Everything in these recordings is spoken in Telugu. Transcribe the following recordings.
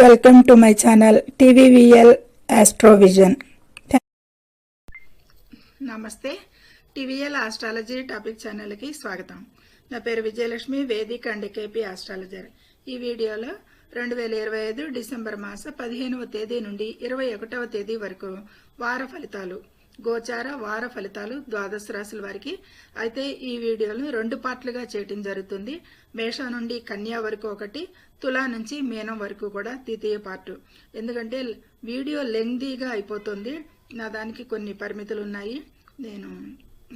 Welcome to my channel TVVL Astrovision నమస్తే టీవీఎల్ ఆస్ట్రాలజీ టాపిక్ ఛానల్కి స్వాగతం. నా పేరు విజయలక్ష్మి వేదిక అండ్ కేపీ ఆస్ట్రాలజర్ ఈ వీడియోలో రెండు వేల ఇరవై ఐదు డిసెంబర్ మాస పదిహేనవ తేదీ నుండి ఇరవై ఒకటవ తేదీ వరకు వార ఫలితాలు. గోచార వార ఫలితాలు ద్వాదశ రాశుల వారికి. అయితే ఈ వీడియోను రెండు పార్ట్లుగా చేయటం జరుగుతుంది. మేష నుండి కన్యా వరకు ఒకటి తులా నుంచి మీనం వరకు కూడా ద్వితీయ పార్టు. ఎందుకంటే వీడియో లెంగ్దీగా అయిపోతుంది. నా దానికి కొన్ని పరిమితులు ఉన్నాయి. నేను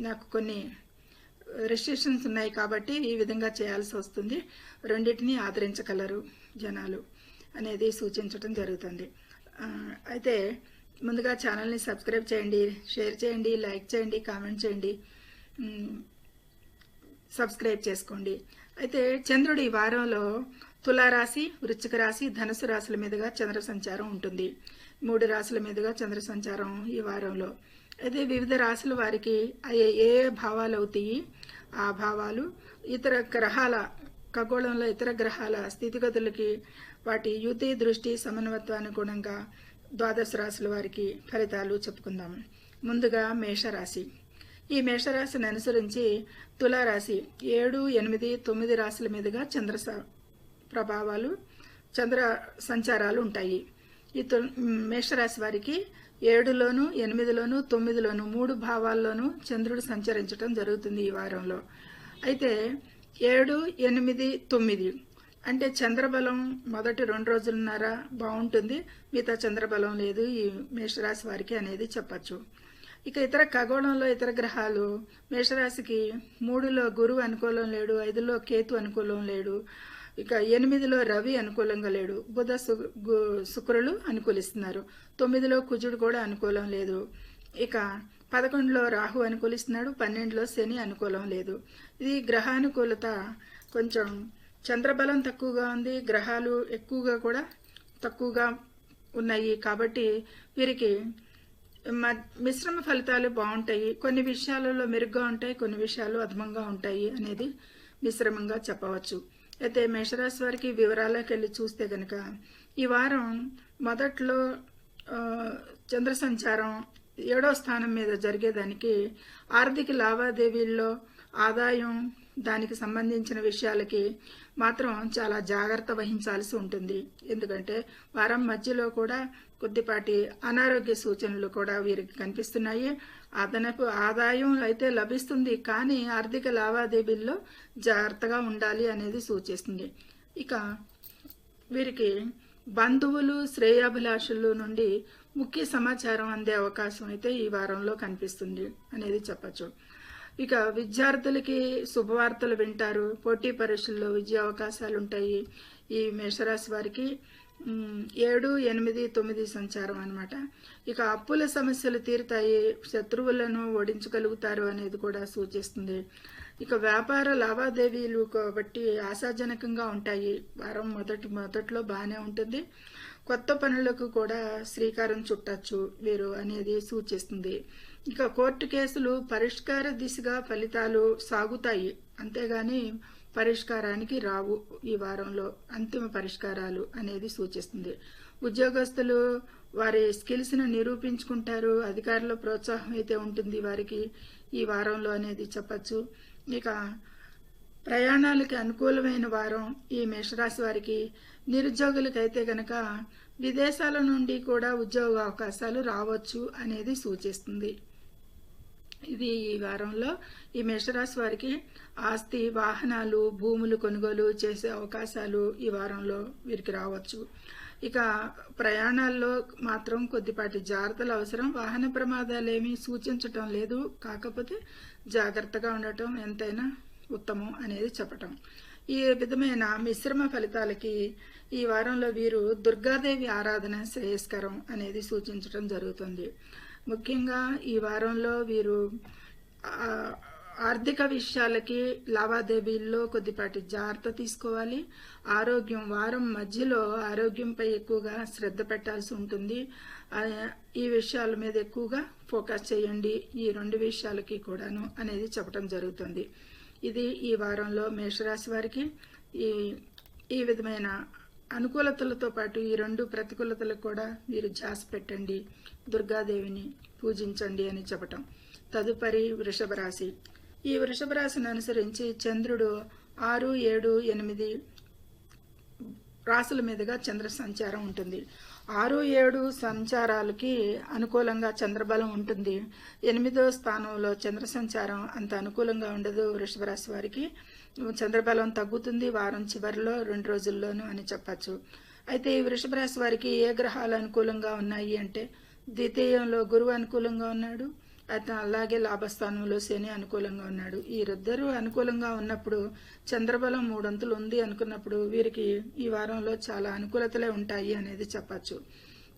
నాకు కొన్ని రెస్ట్రిక్షన్స్ ఉన్నాయి కాబట్టి ఈ విధంగా చేయాల్సి వస్తుంది. రెండింటినీ ఆదరించగలరు జనాలు అనేది సూచించడం జరుగుతుంది. అయితే ముందుగా ఛానల్ని సబ్స్క్రైబ్ చేయండి షేర్ చేయండి లైక్ చేయండి కామెంట్ చేయండి. సబ్స్క్రైబ్ చేసుకోండి. అయితే చంద్రుడు ఈ వారంలో తులారాశి వృశ్చిక రాశి ధనుసు రాశుల మీదుగా చంద్ర సంచారం ఉంటుంది. మూడు రాశుల మీదుగా చంద్ర సంచారం ఈ వారంలో. అయితే వివిధ రాశుల వారికి అయ్యే ఏ భావాలు అవుతాయి? ఆ భావాలు ఇతర గ్రహాల ఖగోళంలో ఇతర గ్రహాల స్థితిగతులకి వాటి యుతి దృష్టి సమన్వత్వానుగుణంగా ద్వాదశ రాశుల వారికి ఫలితాలు చెప్పుకుందాం. ముందుగా మేషరాశి. ఈ మేషరాశిని అనుసరించి తులారాశి ఏడు ఎనిమిది తొమ్మిది రాశుల మీదుగా చంద్ర స- ప్రభావాలు చంద్ర సంచారాలు ఉంటాయి. ఈ తు మేషరాశి వారికి ఏడులోను ఎనిమిదిలోను తొమ్మిదిలోను మూడు భావాల్లోనూ చంద్రుడు సంచరించడం జరుగుతుంది ఈ వారంలో. అయితే ఏడు ఎనిమిది తొమ్మిది అంటే చంద్రబలం మొదటి రెండు రోజులున్నర బాగుంటుంది. మిగతా చంద్రబలం లేదు. ఈ మేషరాశి వారికి అనేది చెప్పచ్చు. ఇక ఇతర ఖగోళంలో ఇతర గ్రహాలు మేషరాశికి మూడులో గురువు అనుకూలం లేడు ఐదులో కేతు అనుకూలం లేడు ఇక ఎనిమిదిలో రవి అనుకూలంగా లేడు బుధ సు- గు- శుక్రులు అనుకూలిస్తున్నారు. తొమ్మిదిలో కుజుడు కూడా అనుకూలం లేదు. ఇక పదకొండులో రాహు అనుకూలిస్తున్నాడు పన్నెండులో శని అనుకూలం లేదు. ఇది గ్రహానుకూలత కొంచెం చంద్రబలం తక్కువగా ఉంది గ్రహాలు ఎక్కువగా కూడా తక్కువగా ఉన్నాయి కాబట్టి వీరికి మ- మిశ్రమ ఫలితాలు బాగుంటాయి. కొన్ని విషయాలలో మెరుగ్గా ఉంటాయి కొన్ని విషయాలు అధమంగా ఉంటాయి అనేది మిశ్రమంగా చెప్పవచ్చు. అయితే మేషరాశి వారికి వివరాలకు వెళ్ళి చూస్తే కనుక ఈ వారం మొదట్లో చంద్ర సంచారం ఏడో స్థానం మీద జరిగేదానికి ఆర్థిక లావాదేవీల్లో ఆదాయం దానికి సంబంధించిన విషయాలకి మాత్రం చాలా జాగ్రత్త వహించాల్సి ఉంటుంది. ఎందుకంటే వారం మధ్యలో కూడా కొద్దిపాటి అనారోగ్య సూచనలు కూడా వీరికి కనిపిస్తున్నాయి. అదనపు ఆదాయం అయితే లభిస్తుంది కానీ ఆర్థిక లావాదేవీల్లో జాగ్రత్తగా ఉండాలి అనేది సూచిస్తుంది. ఇక వీరికి బంధువులు శ్రేయాభిలాషుల నుండి ముఖ్య సమాచారం అందే అవకాశం అయితే ఈ వారంలో కనిపిస్తుంది అనేది చెప్పచ్చు. ఇక విద్యార్థులకి శుభవార్తలు వింటారు. పోటీ పరీక్షల్లో విద్యా అవకాశాలు ఉంటాయి ఈ మేషరాశి వారికి ఏడు ఎనిమిది తొమ్మిది సంచారం అన్నమాట. ఇక అప్పుల సమస్యలు తీరుతాయి. శత్రువులను ఓడించగలుగుతారు అనేది కూడా సూచిస్తుంది. ఇక వ్యాపార లావాదేవీలు కాబట్టి ఆశాజనకంగా ఉంటాయి. వారం మొదటి మొదట్లో బాగానే ఉంటుంది. కొత్త పనులకు కూడా శ్రీకారం చుట్టచ్చు వీరు అనేది సూచిస్తుంది. ఇక కోర్టు కేసులు పరిష్కార దిశగా ఫలితాలు సాగుతాయి. అంతేగాని పరిష్కారానికి రావు ఈ వారంలో అంతిమ పరిష్కారాలు అనేది సూచిస్తుంది. ఉద్యోగస్తులు వారి స్కిల్స్ను నిరూపించుకుంటారు అధికారుల ప్రోత్సాహం అయితే ఉంటుంది వారికి ఈ వారంలో అనేది చెప్పచ్చు. ఇక ప్రయాణాలకి అనుకూలమైన వారం ఈ మేషరాశి వారికి నిరుద్యోగులకైతే గనక విదేశాల నుండి కూడా ఉద్యోగ అవకాశాలు రావచ్చు అనేది సూచిస్తుంది. ఇది ఈ వారంలో ఈ మేషరాశి వారికి ఆస్తి వాహనాలు భూములు కొనుగోలు చేసే అవకాశాలు ఈ వారంలో వీరికి రావచ్చు. ఇక ప్రయాణాల్లో మాత్రం కొద్దిపాటి జాగ్రత్తలు అవసరం. వాహన ప్రమాదాలు ఏమీ సూచించటం లేదు. కాకపోతే జాగ్రత్తగా ఉండటం ఎంతైనా ఉత్తమం అనేది చెప్పటం. ఈ విధమైన మిశ్రమ ఫలితాలకి ఈ వారంలో వీరు దుర్గాదేవి ఆరాధన శ్రేయస్కరం అనేది సూచించడం జరుగుతుంది. ముఖ్యంగా ఈ వారంలో వీరు ఆర్థిక విషయాలకి లావాదేవీల్లో కొద్దిపాటి జాగ్రత్త తీసుకోవాలి. ఆరోగ్యం వారం మధ్యలో ఆరోగ్యంపై ఎక్కువగా శ్రద్ధ పెట్టాల్సి ఉంటుంది. ఈ విషయాల మీద ఎక్కువగా ఫోకస్ చేయండి. ఈ రెండు విషయాలకి కూడాను అనేది చెప్పడం జరుగుతుంది. ఇది ఈ వారంలో మేషరాశి వారికి ఈ ఈ విధమైన అనుకూలతలతో పాటు ఈ రెండు ప్రతికూలతలకు కూడా మీరు జాస్ పెట్టండి దుర్గాదేవిని పూజించండి అని చెప్పటం. తదుపరి వృషభ రాశి. ఈ వృషభ రాశిని అనుసరించి చంద్రుడు ఆరు ఏడు ఎనిమిది రాసుల మీదుగా చంద్ర సంచారం ఉంటుంది. ఆరు ఏడు సంచారాలకి అనుకూలంగా చంద్రబలం ఉంటుంది. ఎనిమిదో స్థానంలో చంద్ర సంచారం అంత అనుకూలంగా ఉండదు వృషభరాశి వారికి. చంద్రబలం తగ్గుతుంది వారం చివరిలో రెండు రోజుల్లోనూ అని చెప్పచ్చు. అయితే ఈ వృషభరాశి వారికి ఏ గ్రహాలు అనుకూలంగా ఉన్నాయి అంటే ద్వితీయంలో గురువు అనుకూలంగా ఉన్నాడు అతను అలాగే లాభస్థానంలో శని అనుకూలంగా ఉన్నాడు. ఈ ఇద్దరు అనుకూలంగా ఉన్నప్పుడు చంద్రబలం మూడొంతులు ఉంది అనుకున్నప్పుడు వీరికి ఈ వారంలో చాలా అనుకూలతలే ఉంటాయి అనేది చెప్పచ్చు.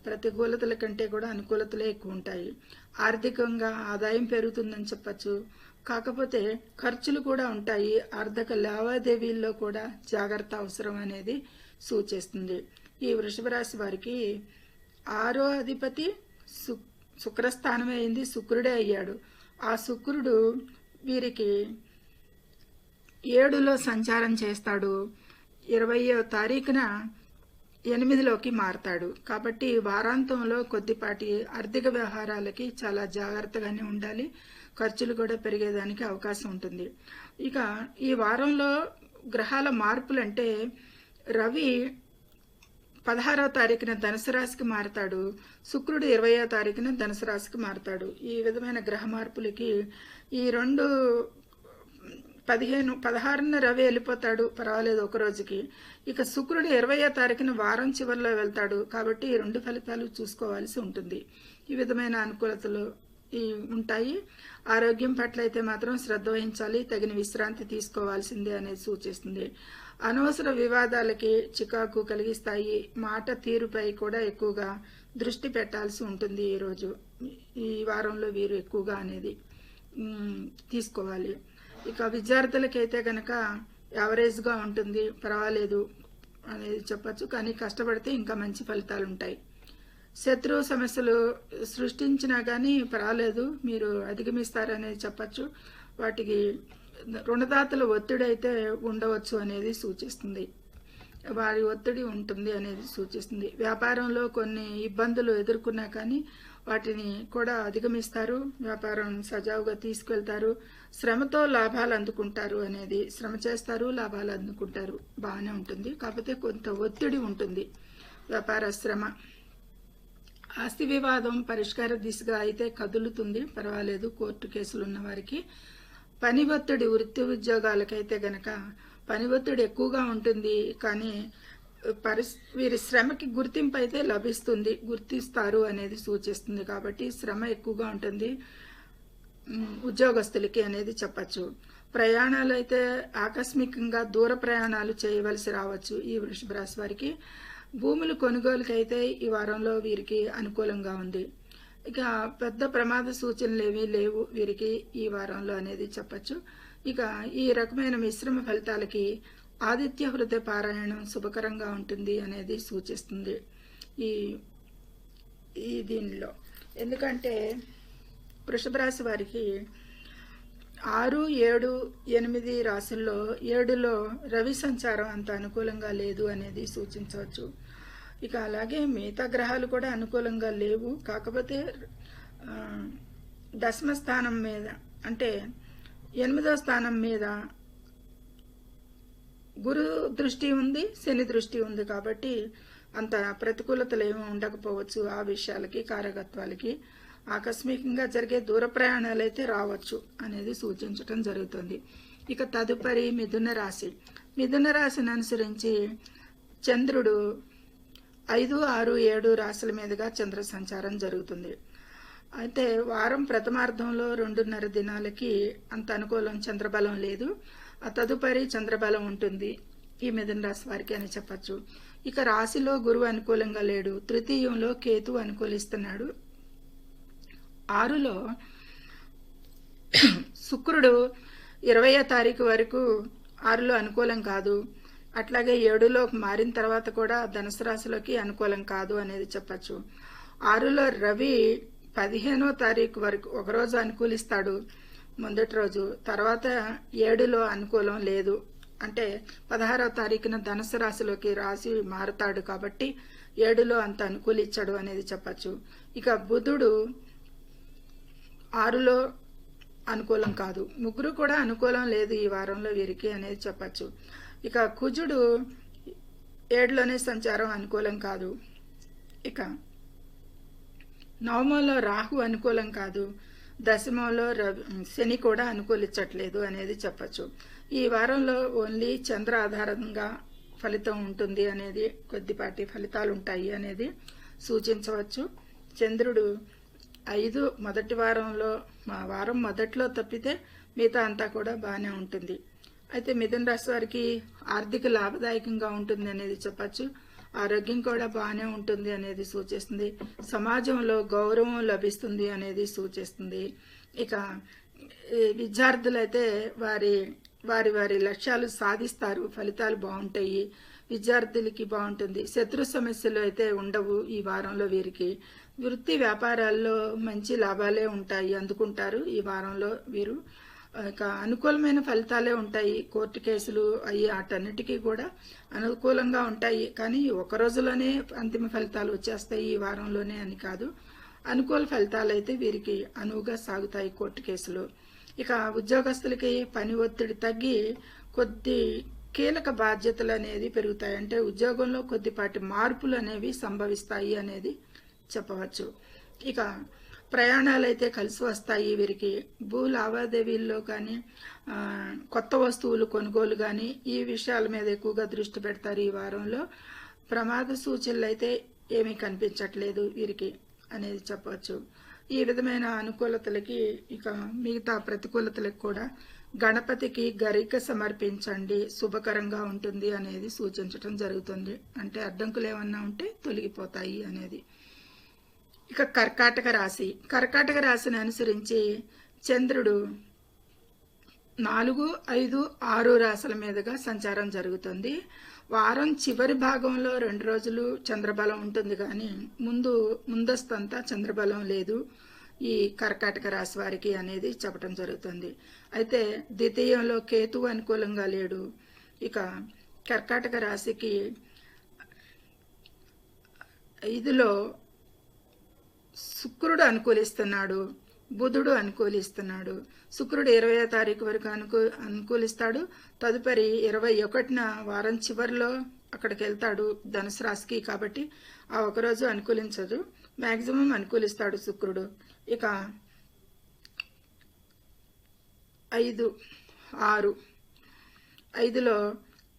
ప్రతికూలతల కంటే కూడా అనుకూలతలే ఎక్కువ ఉంటాయి. ఆర్థికంగా ఆదాయం పెరుగుతుందని చెప్పచ్చు. కాకపోతే ఖర్చులు కూడా ఉంటాయి. ఆర్థిక లావాదేవీల్లో కూడా జాగ్రత్త అవసరం అనేది సూచిస్తుంది. ఈ వృషభ రాశి వారికి ఆరో అధిపతి సు శుక్రస్థానం అయింది శుక్రుడే అయ్యాడు. ఆ శుక్రుడు వీరికి ఏడులో సంచారం చేస్తాడు. ఇరవయో తారీఖున ఎనిమిదిలోకి మారతాడు. కాబట్టి వారాంతంలో కొద్దిపాటి ఆర్థిక వ్యవహారాలకి చాలా జాగ్రత్తగానే ఉండాలి. ఖర్చులు కూడా పెరిగేదానికి అవకాశం ఉంటుంది. ఇక ఈ వారంలో గ్రహాల మార్పులంటే రవి పదహారవ తారీఖున ధనుసు రాశికి మారతాడు. శుక్రుడు ఇరవయో తారీఖున ధనుసు రాశికి మారతాడు. ఈ విధమైన గ్రహ మార్పులకి ఈ రెండు పదిహేను పదహారున రవి వెళ్ళిపోతాడు. పర్వాలేదు ఒక రోజుకి. ఇక శుక్రుడు ఇరవయో తారీఖున వారం చివరిలో వెళ్తాడు. కాబట్టి ఈ రెండు ఫలితాలు చూసుకోవాల్సి ఉంటుంది. ఈ విధమైన అనుకూలతలు ఈ ఉంటాయి. ఆరోగ్యం పట్ల అయితే మాత్రం శ్రద్ధ వహించాలి. తగిన విశ్రాంతి తీసుకోవాల్సిందే అనేది సూచిస్తుంది. అనవసర వివాదాలకి చికాకు కలిగిస్తాయి. మాట తీరుపై కూడా ఎక్కువగా దృష్టి పెట్టాల్సి ఉంటుంది ఈరోజు ఈ వారంలో వీరు ఎక్కువగా అనేది తీసుకోవాలి. ఇక విద్యార్థులకైతే కనుక యావరేజ్గా ఉంటుంది. పర్వాలేదు అనేది చెప్పచ్చు. కానీ కష్టపడితే ఇంకా మంచి ఫలితాలు ఉంటాయి శత్రు సమస్యలు సృష్టించినా కానీ పర్వాలేదు. మీరు అధిగమిస్తారనేది చెప్పచ్చు. వాటికి రుణదాతల ఒత్తిడి అయితే ఉండవచ్చు అనేది సూచిస్తుంది. వారి ఒత్తిడి ఉంటుంది అనేది సూచిస్తుంది. వ్యాపారంలో కొన్ని ఇబ్బందులు ఎదుర్కొన్నా కానీ వాటిని కూడా అధిగమిస్తారు. వ్యాపారం సజావుగా తీసుకెళ్తారు. శ్రమతో లాభాలు అందుకుంటారు అనేది శ్రమ చేస్తారు లాభాలు అందుకుంటారు. బాగానే ఉంటుంది. కాకపోతే కొంత ఒత్తిడి ఉంటుంది. వ్యాపార శ్రమ. ఆస్తి వివాదం పరిష్కార దిశగా అయితే కదులుతుంది. పర్వాలేదు. కోర్టు కేసులు ఉన్న వారికి పని ఒత్తిడి వృత్తి ఉద్యోగాలకైతే గనక పని ఒత్తిడి ఎక్కువగా ఉంటుంది కానీ పరిస్ వీరి శ్రమకి గుర్తింపు అయితే లభిస్తుంది గుర్తిస్తారు అనేది సూచిస్తుంది కాబట్టి శ్రమ ఎక్కువగా ఉంటుంది. ఉద్యోగస్తులకి అనేది చెప్పచ్చు. ప్రయాణాలు అయితే ఆకస్మికంగా దూర ప్రయాణాలు చేయవలసి రావచ్చు ఈ వృషభ రాశి వారికి. భూములు కొనుగోలుకైతే అయితే ఈ వారంలో వీరికి అనుకూలంగా ఉంది. ఇక పెద్ద ప్రమాద సూచనలు ఏమీ లేవు. వీరికి ఈ వారంలో అనేది చెప్పచ్చు. ఇక ఈ రకమైన మిశ్రమ ఫలితాలకి ఆదిత్య హృదయ పారాయణం శుభకరంగా ఉంటుంది అనేది సూచిస్తుంది ఈ ఈ దీనిలో. ఎందుకంటే వృషభ రాశి వారికి ఆరు ఏడు ఎనిమిది రాసుల్లో ఏడులో రవి సంచారం అంత అనుకూలంగా లేదు అనేది సూచించవచ్చు. ఇక అలాగే మిగతా గ్రహాలు కూడా అనుకూలంగా లేవు. కాకపోతే దశమ స్థానం మీద అంటే ఎనిమిదో స్థానం మీద గురు దృష్టి ఉంది శని దృష్టి ఉంది కాబట్టి అంత ప్రతికూలతలు ఏమి ఉండకపోవచ్చు ఆ విషయాలకి కారకత్వాలకి ఆకస్మికంగా జరిగే దూర ప్రయాణాలు అయితే రావచ్చు అనేది సూచించటం జరుగుతుంది. ఇక తదుపరి మిథున రాశి. మిథున రాశిని అనుసరించి చంద్రుడు ఐదు ఆరు ఏడు రాశుల మీదుగా చంద్ర సంచారం జరుగుతుంది. అయితే వారం ప్రథమార్థంలో రెండున్నర దినాలకి అంత అనుకూలం చంద్రబలం లేదు. ఆ తదుపరి చంద్రబలం ఉంటుంది. ఈ మిథున రాశి వారికి అని చెప్పచ్చు. ఇక రాశిలో గురువు అనుకూలంగా లేడు. తృతీయంలో కేతు అనుకూలిస్తున్నాడు. ఆరులో శుక్రుడు ఇరవయో తారీఖు వరకు ఆరులో అనుకూలం కాదు. అట్లాగే ఏడులో మారిన తర్వాత కూడా ధనుసు రాశిలోకి అనుకూలం కాదు అనేది చెప్పచ్చు. ఆరులో రవి పదిహేనో తారీఖు వరకు ఒకరోజు అనుకూలిస్తాడు మొదటి రోజు. తర్వాత ఏడులో అనుకూలం లేదు. అంటే పదహారవ తారీఖున ధనుసు రాశిలోకి రాశి మారుతాడు కాబట్టి ఏడులో అంత అనుకూలించడు అనేది చెప్పచ్చు. ఇక బుధుడు ఆరులో అనుకూలం కాదు. ముగ్గురు కూడా అనుకూలం లేదు ఈ వారంలో వీరికి అనేది చెప్పచ్చు. ఇక కుజుడు ఏడులోనే సంచారం అనుకూలం కాదు. ఇక నవమంలో రాహు అనుకూలం కాదు. దశమంలో రవి శని కూడా అనుకూలించట్లేదు అనేది చెప్పచ్చు. ఈ వారంలో ఓన్లీ చంద్ర ఆధారంగా ఫలితం ఉంటుంది అనేది కొద్దిపాటి ఫలితాలు ఉంటాయి అనేది సూచించవచ్చు. చంద్రుడు ఐదు మొదటి వారంలో మా వారం మొదట్లో తప్పితే మిగతా అంతా కూడా బాగానే ఉంటుంది. అయితే మిథున రాశి వారికి ఆర్థిక లాభదాయకంగా ఉంటుంది అనేది చెప్పచ్చు. ఆరోగ్యం కూడా బాగానే ఉంటుంది అనేది సూచిస్తుంది. సమాజంలో గౌరవం లభిస్తుంది అనేది సూచిస్తుంది. ఇక విద్యార్థులైతే వారి వారి వారి లక్ష్యాలు సాధిస్తారు ఫలితాలు బాగుంటాయి విద్యార్థులకి బాగుంటుంది. శత్రు సమస్యలు అయితే ఉండవు ఈ వారంలో వీరికి. వృత్తి వ్యాపారాల్లో మంచి లాభాలే ఉంటాయి అందుకుంటారు ఈ వారంలో వీరు. అనుకూలమైన ఫలితాలే ఉంటాయి. కోర్టు కేసులు అవి వాటన్నిటికీ కూడా అనుకూలంగా ఉంటాయి. కానీ ఒక రోజులోనే అంతిమ ఫలితాలు వచ్చేస్తాయి ఈ వారంలోనే అని కాదు. అనుకూల ఫలితాలు అయితే వీరికి అనువుగా సాగుతాయి కోర్టు కేసులు. ఇక ఉద్యోగస్తులకి పని ఒత్తిడి తగ్గి కొద్ది కీలక బాధ్యతలు అనేది పెరుగుతాయి. అంటే ఉద్యోగంలో కొద్దిపాటి మార్పులు అనేవి సంభవిస్తాయి అనేది చెప్పవచ్చు. ఇక ప్రయాణాలు అయితే కలిసి వస్తాయి. వీరికి భూ లావాదేవీల్లో కానీ కొత్త వస్తువులు కొనుగోలు కానీ ఈ విషయాల మీద ఎక్కువగా దృష్టి పెడతారు. ఈ వారంలో ప్రమాద సూచనలు అయితే ఏమీ కనిపించట్లేదు వీరికి అనేది చెప్పవచ్చు. ఈ విధమైన అనుకూలతలకి ఇక మిగతా ప్రతికూలతలకు కూడా గణపతికి గరిక సమర్పించండి. శుభకరంగా ఉంటుంది అనేది సూచించటం జరుగుతుంది. అంటే అడ్డంకులు ఏమన్నా ఉంటే తొలగిపోతాయి అనేది. ఇక కర్కాటక రాశి. కర్కాటక రాశిని అనుసరించి చంద్రుడు నాలుగు ఐదు ఆరు రాశుల మీదుగా సంచారం జరుగుతుంది. వారం చివరి భాగంలో రెండు రోజులు చంద్రబలం ఉంటుంది కానీ ముందు ముందస్తంతా చంద్రబలం లేదు ఈ కర్కాటక రాశి వారికి అనేది చెప్పడం జరుగుతుంది. అయితే ద్వితీయంలో కేతువు అనుకూలంగా లేడు. ఇక కర్కాటక రాశికి ఐదులో శుక్రుడు అనుకూలిస్తున్నాడు బుధుడు అనుకూలిస్తున్నాడు. శుక్రుడు ఇరవై తారీఖు వరకు అనుకూ అనుకూలిస్తాడు. తదుపరి ఇరవై ఒకటిన వారం చివరిలో అక్కడికి వెళ్తాడు ధనుసు రాశికి కాబట్టి ఆ ఒకరోజు అనుకూలించదు. మ్యాక్సిమం అనుకూలిస్తాడు శుక్రుడు. ఇక ఐదు ఆరు. ఐదులో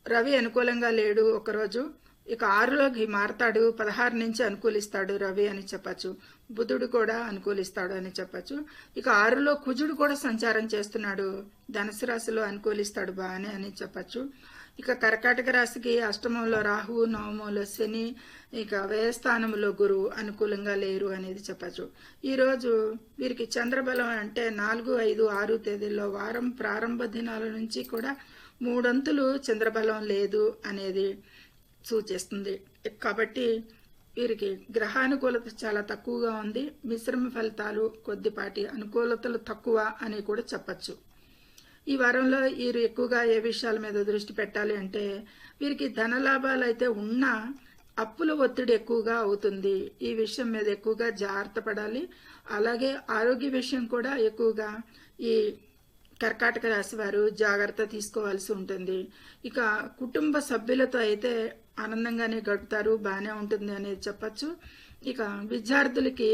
రవి అనుకూలంగా లేడు ఒకరోజు ఇక ఆరులోకి మారతాడు పదహారు నుంచి అనుకూలిస్తాడు రవి అని చెప్పచ్చు. బుధుడు కూడా అనుకూలిస్తాడు అని చెప్పచ్చు. ఇక ఆరులో కుజుడు కూడా సంచారం చేస్తున్నాడు. ధనుసు రాశిలో అనుకూలిస్తాడు బాగానే అని చెప్పచ్చు. ఇక కర్కాటక రాశికి అష్టమంలో రాహువు నవమంలో శని ఇక వ్యయస్థానంలో గురువు అనుకూలంగా లేరు అనేది చెప్పచ్చు. ఈరోజు వీరికి చంద్రబలం అంటే నాలుగు ఐదు ఆరు తేదీల్లో వారం ప్రారంభ దినాల నుంచి కూడా మూడొంతులు చంద్రబలం లేదు అనేది సూచిస్తుంది. కాబట్టి వీరికి గ్రహానుకూలత చాలా తక్కువగా ఉంది. మిశ్రమ ఫలితాలు కొద్దిపాటి అనుకూలతలు తక్కువ అని కూడా చెప్పచ్చు. ఈ వారంలో వీరు ఎక్కువగా ఏ విషయాల మీద దృష్టి పెట్టాలి అంటే వీరికి ధన లాభాలు అయితే ఉన్నా అప్పుల ఒత్తిడి ఎక్కువగా అవుతుంది. ఈ విషయం మీద ఎక్కువగా జాగ్రత్త పడాలి. అలాగే ఆరోగ్య విషయం కూడా ఎక్కువగా ఈ కర్కాటక రాశి వారు జాగ్రత్త తీసుకోవాల్సి ఉంటుంది. ఇక కుటుంబ సభ్యులతో అయితే ఆనందంగానే గడుపుతారు బాగానే ఉంటుంది అనేది చెప్పచ్చు. ఇక విద్యార్థులకి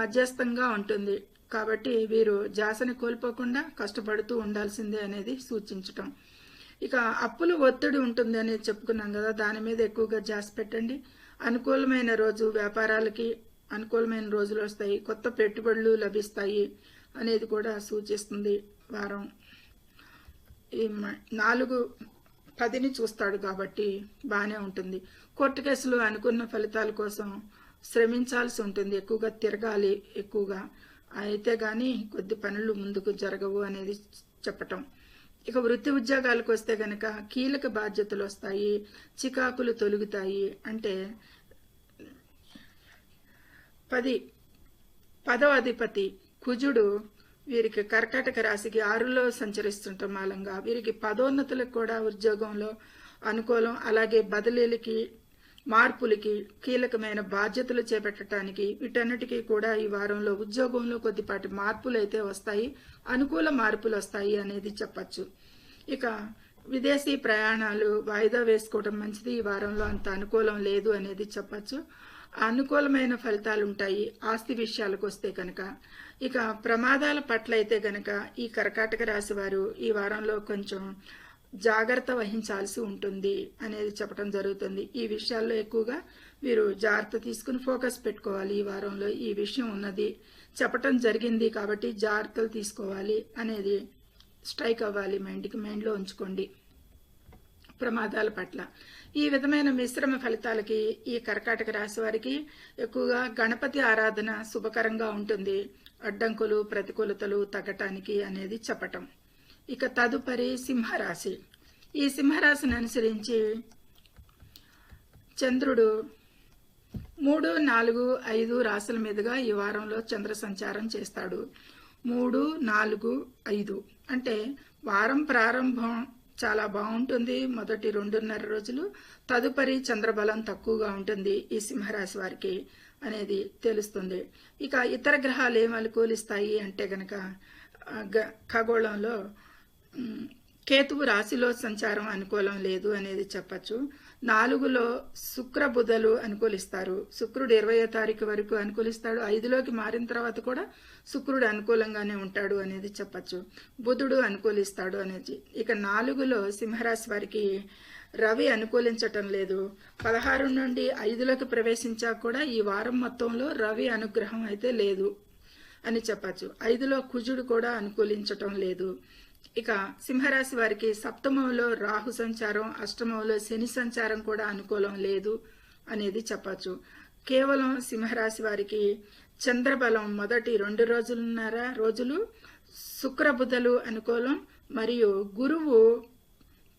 మధ్యస్థంగా ఉంటుంది. కాబట్టి వీరు జాసని కోల్పోకుండా కష్టపడుతూ ఉండాల్సిందే అనేది సూచించటం. ఇక అప్పులు ఒత్తిడి ఉంటుంది అనేది చెప్పుకున్నాం కదా దాని మీద ఎక్కువగా జాస్ పెట్టండి. అనుకూలమైన రోజు వ్యాపారాలకి అనుకూలమైన రోజులు వస్తాయి కొత్త పెట్టుబడులు లభిస్తాయి అనేది కూడా సూచిస్తుంది. వారం. ఈ నాలుగు పదిని చూస్తాడు కాబట్టి బాగానే ఉంటుంది. కోర్టు కేసులు అనుకున్న ఫలితాల కోసం శ్రమించాల్సి ఉంటుంది. ఎక్కువగా తిరగాలి ఎక్కువగా. అయితే కానీ కొద్ది పనులు ముందుకు జరగవు అనేది చెప్పటం. ఇక వృత్తి ఉద్యోగాలకు వస్తే గనక కీలక బాధ్యతలు వస్తాయి చికాకులు తొలుగుతాయి. అంటే పది పదవ అధిపతి కుజుడు వీరికి కర్కాటక రాశికి ఆరులో సంచరిస్తుంటాం మూలంగా వీరికి పదోన్నతులకు కూడా ఉద్యోగంలో అనుకూలం. అలాగే బదిలీలకి మార్పులకి కీలకమైన బాధ్యతలు చేపట్టడానికి వీటన్నిటికీ కూడా ఈ వారంలో ఉద్యోగంలో కొద్దిపాటి మార్పులు అయితే వస్తాయి అనుకూల మార్పులు వస్తాయి అనేది చెప్పచ్చు. ఇక విదేశీ ప్రయాణాలు వాయిదా వేసుకోవడం మంచిది. ఈ వారంలో అంత అనుకూలం లేదు అనేది చెప్పచ్చు. అనుకూలమైన ఫలితాలు ఉంటాయి ఆస్తి విషయాలకు వస్తే కనుక ఇక ప్రమాదాల పట్ల అయితే కనుక ఈ కర్కాటక రాశి వారు ఈ వారంలో కొంచెం జాగ్రత్త వహించాల్సి ఉంటుంది అనేది చెప్పడం జరుగుతుంది. ఈ విషయాల్లో ఎక్కువగా మీరు జాగ్రత్త తీసుకుని ఫోకస్ పెట్టుకోవాలి. ఈ వారంలో ఈ విషయం ఉన్నది చెప్పటం జరిగింది కాబట్టి జాగ్రత్తలు తీసుకోవాలి అనేది స్ట్రైక్ అవ్వాలి. మైండ్కి మైండ్లో ఉంచుకోండి. ప్రమాదాల పట్ల. ఈ విధమైన మిశ్రమ ఫలితాలకి ఈ కర్కాటక రాశి వారికి ఎక్కువగా గణపతి ఆరాధన శుభకరంగా ఉంటుంది. అడ్డంకులు ప్రతికూలతలు తగ్గటానికి అనేది చెప్పటం. ఇక తదుపరి సింహరాశి. ఈ సింహరాశిని అనుసరించి చంద్రుడు మూడు నాలుగు ఐదు రాశుల మీదుగా ఈ వారంలో చంద్ర సంచారం చేస్తాడు. మూడు నాలుగు ఐదు. అంటే వారం ప్రారంభం చాలా బాగుంటుంది. మొదటి రెండున్నర రోజులు తదుపరి చంద్రబలం తక్కువగా ఉంటుంది ఈ సింహరాశి వారికి అనేది తెలుస్తుంది. ఇక ఇతర గ్రహాలు ఏం అనుకూలిస్తాయి అంటే గనక గ- ఖగోళంలో కేతువు రాశిలో సంచారం అనుకూలం లేదు అనేది చెప్పచ్చు. నాలుగులో శుక్రబుధలు అనుకూలిస్తారు. శుక్రుడు ఇరవయో తారీఖు వరకు అనుకూలిస్తాడు. ఐదులోకి మారిన తర్వాత కూడా శుక్రుడు అనుకూలంగానే ఉంటాడు అనేది చెప్పచ్చు. బుధుడు అనుకూలిస్తాడు అనేది. ఇక నాలుగులో సింహరాశి వారికి రవి అనుకూలించటం లేదు. పదహారు నుండి ఐదులోకి ప్రవేశించాక కూడా ఈ వారం మొత్తంలో రవి అనుగ్రహం అయితే లేదు అని చెప్పచ్చు. ఐదులో కుజుడు కూడా అనుకూలించటం లేదు. ఇక సింహరాశి వారికి సప్తమంలో రాహు సంచారం అష్టమంలో శని సంచారం కూడా అనుకూలం లేదు అనేది చెప్పచ్చు. కేవలం సింహరాశి వారికి చంద్రబలం మొదటి రెండు రోజులున్నర రోజులు శుక్రబుధలు అనుకూలం మరియు గురువు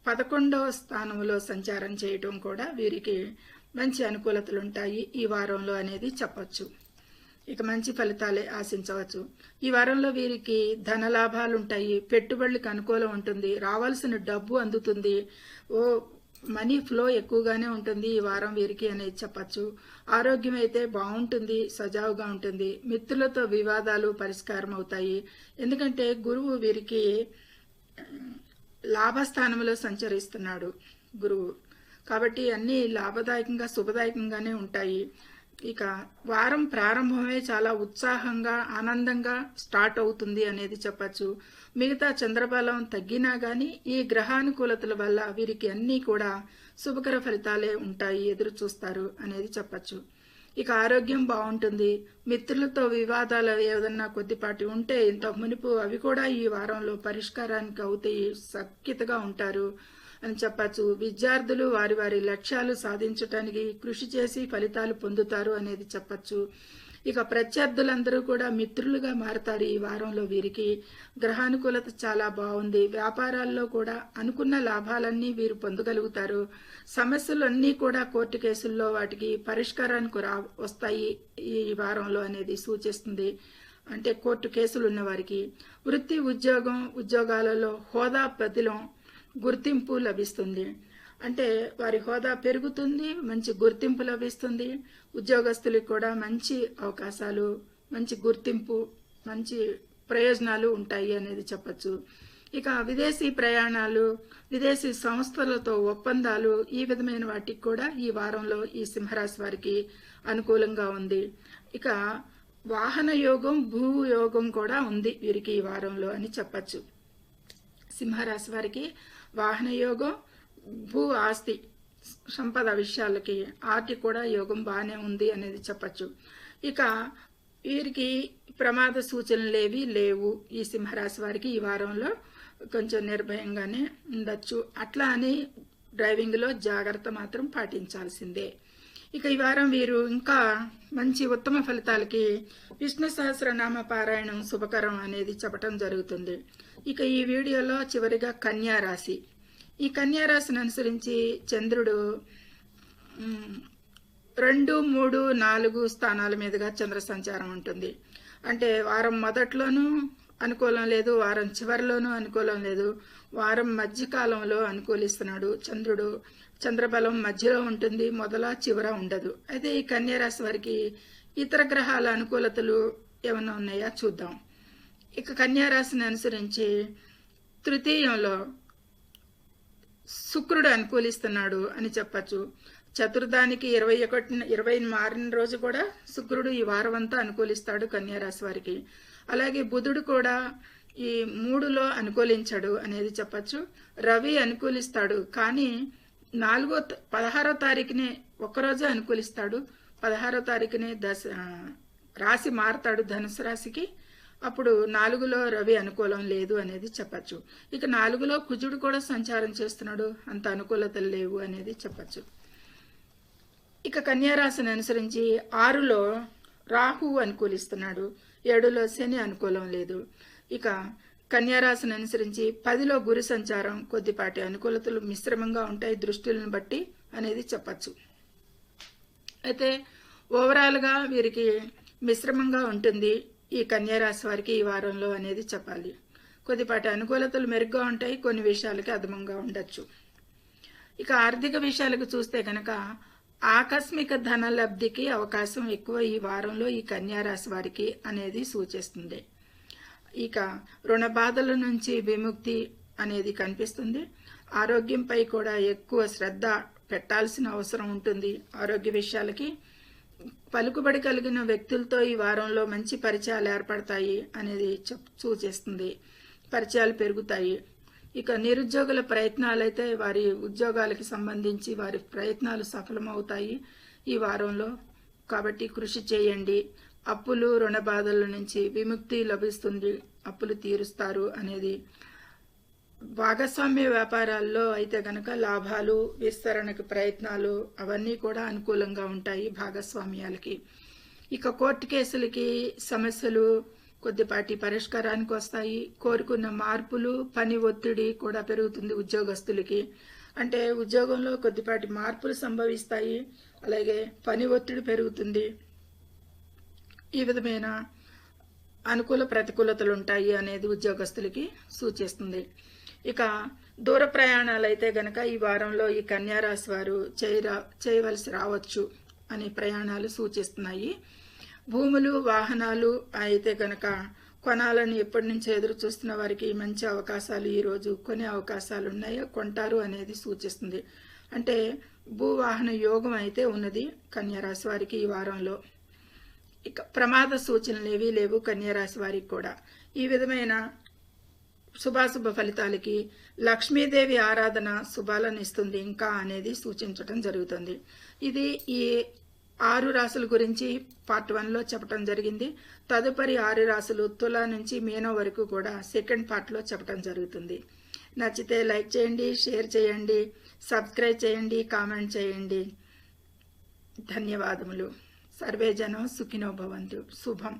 పదకొండవ స్థానంలో సంచారం చేయటం కూడా వీరికి మంచి అనుకూలతలు ఉంటాయి ఈ వారంలో అనేది చెప్పచ్చు. ఇక మంచి ఫలితాలే ఆశించవచ్చు. ఈ వారంలో వీరికి ధన లాభాలు ఉంటాయి పెట్టుబడులకు అనుకూలం ఉంటుంది. రావాల్సిన డబ్బు అందుతుంది. ఓ మనీ ఫ్లో ఎక్కువగానే ఉంటుంది ఈ వారం వీరికి అనేది చెప్పచ్చు. ఆరోగ్యం అయితే బాగుంటుంది సజావుగా ఉంటుంది. మిత్రులతో వివాదాలు పరిష్కారం అవుతాయి ఎందుకంటే గురువు వీరికి లాభస్థానంలో సంచరిస్తున్నాడు గురువు. కాబట్టి అన్నీ లాభదాయకంగా శుభదాయకంగానే ఉంటాయి. ఇక వారం ప్రారంభమే చాలా ఉత్సాహంగా ఆనందంగా స్టార్ట్ అవుతుంది అనేది చెప్పచ్చు. మిగతా చంద్రబలం తగ్గినా కానీ ఈ గ్రహానుకూలతల వల్ల వీరికి అన్నీ కూడా శుభకర ఫలితాలే ఉంటాయి ఎదురు చూస్తారు అనేది చెప్పచ్చు. ఇక ఆరోగ్యం బాగుంటుంది. మిత్రులతో వివాదాలు ఏదన్నా కొద్దిపాటి ఉంటే ఇంత మునుపు అవి కూడా ఈ వారంలో పరిష్కారానికి అవుతాయి సఖ్యతగా ఉంటారు. అని చెప్పచ్చు. విద్యార్థులు వారి వారి లక్ష్యాలు సాధించటానికి కృషి చేసి ఫలితాలు పొందుతారు అనేది చెప్పచ్చు. ఇక ప్రత్యర్థులందరూ కూడా మిత్రులుగా మారతారు ఈ వారంలో వీరికి. గ్రహానుకూలత చాలా బాగుంది. వ్యాపారాల్లో కూడా అనుకున్న లాభాలన్నీ వీరు పొందగలుగుతారు. సమస్యలు అన్నీ కూడా కోర్టు కేసుల్లో వాటికి పరిష్కారానికి రా వస్తాయి ఈ వారంలో అనేది సూచిస్తుంది. అంటే కోర్టు కేసులు ఉన్న వారికి. వృత్తి ఉద్యోగం ఉద్యోగాలలో హోదా ప్రతిలం గుర్తింపు లభిస్తుంది. అంటే వారి హోదా పెరుగుతుంది మంచి గుర్తింపు లభిస్తుంది. ఉద్యోగస్తులకు కూడా మంచి అవకాశాలు మంచి గుర్తింపు మంచి ప్రయోజనాలు ఉంటాయి అనేది చెప్పచ్చు. ఇక విదేశీ ప్రయాణాలు విదేశీ సంస్థలతో ఒప్పందాలు ఈ విధమైన వాటికి కూడా ఈ వారంలో ఈ సింహరాశి వారికి అనుకూలంగా ఉంది. ఇక వాహన యోగం భూ యోగం కూడా ఉంది వీరికి ఈ వారంలో అని చెప్పచ్చు. సింహరాశి వారికి వాహనయోగం భూ ఆస్తి సంపద విషయాలకి ఆర్టి కూడా యోగం బాగానే ఉంది అనేది చెప్పచ్చు. ఇక వీరికి ప్రమాద సూచనలు ఏవి లేవు. ఈ సింహరాశి వారికి ఈ వారంలో కొంచెం నిర్భయంగానే ఉండొచ్చు. అట్లా అని డ్రైవింగ్లో జాగ్రత్త మాత్రం పాటించాల్సిందే. ఇక ఈ వారం వీరు ఇంకా మంచి ఉత్తమ ఫలితాలకి విష్ణు సహస్రనామ పారాయణం శుభకరం అనేది చెప్పటం జరుగుతుంది. ఇక ఈ వీడియోలో చివరిగా కన్యారాశి ఈ కన్యారాశిని అనుసరించి చంద్రుడు రెండు మూడు నాలుగు స్థానాల మీదుగా చంద్ర సంచారం ఉంటుంది. అంటే వారం మొదట్లోనూ అనుకూలం లేదు వారం చివరిలోనూ అనుకూలం లేదు వారం మధ్యకాలంలో అనుకూలిస్తున్నాడు చంద్రుడు. చంద్రబలం మధ్యలో ఉంటుంది మొదల చివర ఉండదు. అయితే ఈ కన్యారాశి వారికి ఇతర గ్రహాల అనుకూలతలు ఏమైనా ఉన్నాయా? చూద్దాం. ఇక కన్యారాశిని అనుసరించి తృతీయంలో శుక్రుడు అనుకూలిస్తున్నాడు అని చెప్పచ్చు. చతుర్థానికి ఇరవై ఒకటి ఇరవై మారిన రోజు కూడా శుక్రుడు ఈ వారం అంతా అనుకూలిస్తాడు కన్యారాశి వారికి. అలాగే బుధుడు కూడా ఈ మూడులో అనుకూలించాడు అనేది చెప్పచ్చు. రవి అనుకూలిస్తాడు కానీ నాలుగో త- పదహారో తారీఖునే ఒక్కరోజే అనుకూలిస్తాడు. పదహారో తారీఖునే దశ రాశి మారుతాడు ధనుసు రాశికి. అప్పుడు నాలుగులో రవి అనుకూలం లేదు అనేది చెప్పచ్చు. ఇక నాలుగులో కుజుడు కూడా సంచారం చేస్తున్నాడు. అంత అనుకూలతలు లేవు అనేది చెప్పచ్చు. ఇక కన్యారాశిని అనుసరించి ఆరులో రాహు అనుకూలిస్తున్నాడు. ఏడులో శని అనుకూలం లేదు. ఇక కన్యారాశిని అనుసరించి పదిలో గురు సంచారం కొద్దిపాటి అనుకూలతలు మిశ్రమంగా ఉంటాయి దృష్టిలను బట్టి అనేది చెప్పచ్చు. అయితే ఓవరాల్గా వీరికి మిశ్రమంగా ఉంటుంది ఈ కన్యారాశి వారికి ఈ వారంలో అనేది చెప్పాలి. కొద్దిపాటి అనుకూలతలు మెరుగ్గా ఉంటాయి కొన్ని విషయాలకి అదమంగా ఉండొచ్చు. ఇక ఆర్థిక విషయాలకు చూస్తే కనుక ఆకస్మిక ధన లబ్ధికి అవకాశం ఎక్కువ ఈ వారంలో ఈ కన్యారాశి వారికి అనేది సూచిస్తుంది. ఇక రుణ బాధల నుంచి విముక్తి అనేది కనిపిస్తుంది. ఆరోగ్యంపై కూడా ఎక్కువ శ్రద్ధ పెట్టాల్సిన అవసరం ఉంటుంది ఆరోగ్య విషయాలకి. పలుకుబడి కలిగిన వ్యక్తులతో ఈ వారంలో మంచి పరిచయాలు ఏర్పడతాయి అనేది సూచిస్తుంది. పరిచయాలు పెరుగుతాయి. ఇక నిరుద్యోగుల ప్రయత్నాలు అయితే వారి ఉద్యోగాలకి సంబంధించి వారి ప్రయత్నాలు సఫలమవుతాయి ఈ వారంలో. కాబట్టి కృషి చేయండి. అప్పులు రుణ బాధల నుంచి విముక్తి లభిస్తుంది అప్పులు తీరుస్తారు అనేది. భాగస్వామ్య వ్యాపారాల్లో అయితే గనక లాభాలు విస్తరణకు ప్రయత్నాలు అవన్నీ కూడా అనుకూలంగా ఉంటాయి భాగస్వామ్యాలకి. ఇక కోర్టు కేసులకి సమస్యలు కొద్దిపాటి పరిష్కారానికి వస్తాయి. కోరుకున్న మార్పులు పని ఒత్తిడి కూడా పెరుగుతుంది ఉద్యోగస్తులకి. అంటే ఉద్యోగంలో కొద్దిపాటి మార్పులు సంభవిస్తాయి. అలాగే పని ఒత్తిడి పెరుగుతుంది. ఈ విధమైన అనుకూల ప్రతికూలతలు ఉంటాయి అనేది ఉద్యోగస్తులకి సూచిస్తుంది. ఇక దూర ప్రయాణాలు అయితే గనక ఈ వారంలో ఈ కన్యారాశి వారు చేయరా చేయవలసి రావచ్చు అనే ప్రయాణాలు సూచిస్తున్నాయి. భూములు వాహనాలు అయితే గనక కొనాలని ఎప్పటి నుంచో ఎదురు చూస్తున్న వారికి మంచి అవకాశాలు ఈరోజు కొనే అవకాశాలు ఉన్నాయో కొంటారు అనేది సూచిస్తుంది. అంటే భూవాహన యోగం అయితే ఉన్నది కన్యారాశి వారికి ఈ వారంలో. ఇక ప్రమాద సూచనలు ఏవీ లేవు కన్యారాశి వారికి కూడా. ఈ విధమైన శుభాశుభ ఫలితాలకి లక్ష్మీదేవి ఆరాధన శుభాలను ఇస్తుంది ఇంకా అనేది సూచించటం జరుగుతుంది. ఇది ఈ ఆరు రాసుల గురించి పార్ట్ వన్లో చెప్పడం జరిగింది. తదుపరి ఆరు రాసులు తుల నుంచి మీనం వరకు కూడా సెకండ్ పార్ట్లో చెప్పడం జరుగుతుంది. నచ్చితే లైక్ చేయండి షేర్ చేయండి సబ్స్క్రైబ్ చేయండి కామెంట్ చేయండి. ధన్యవాదములు. సర్వే జనం సుఖినో భవంతు. శుభం.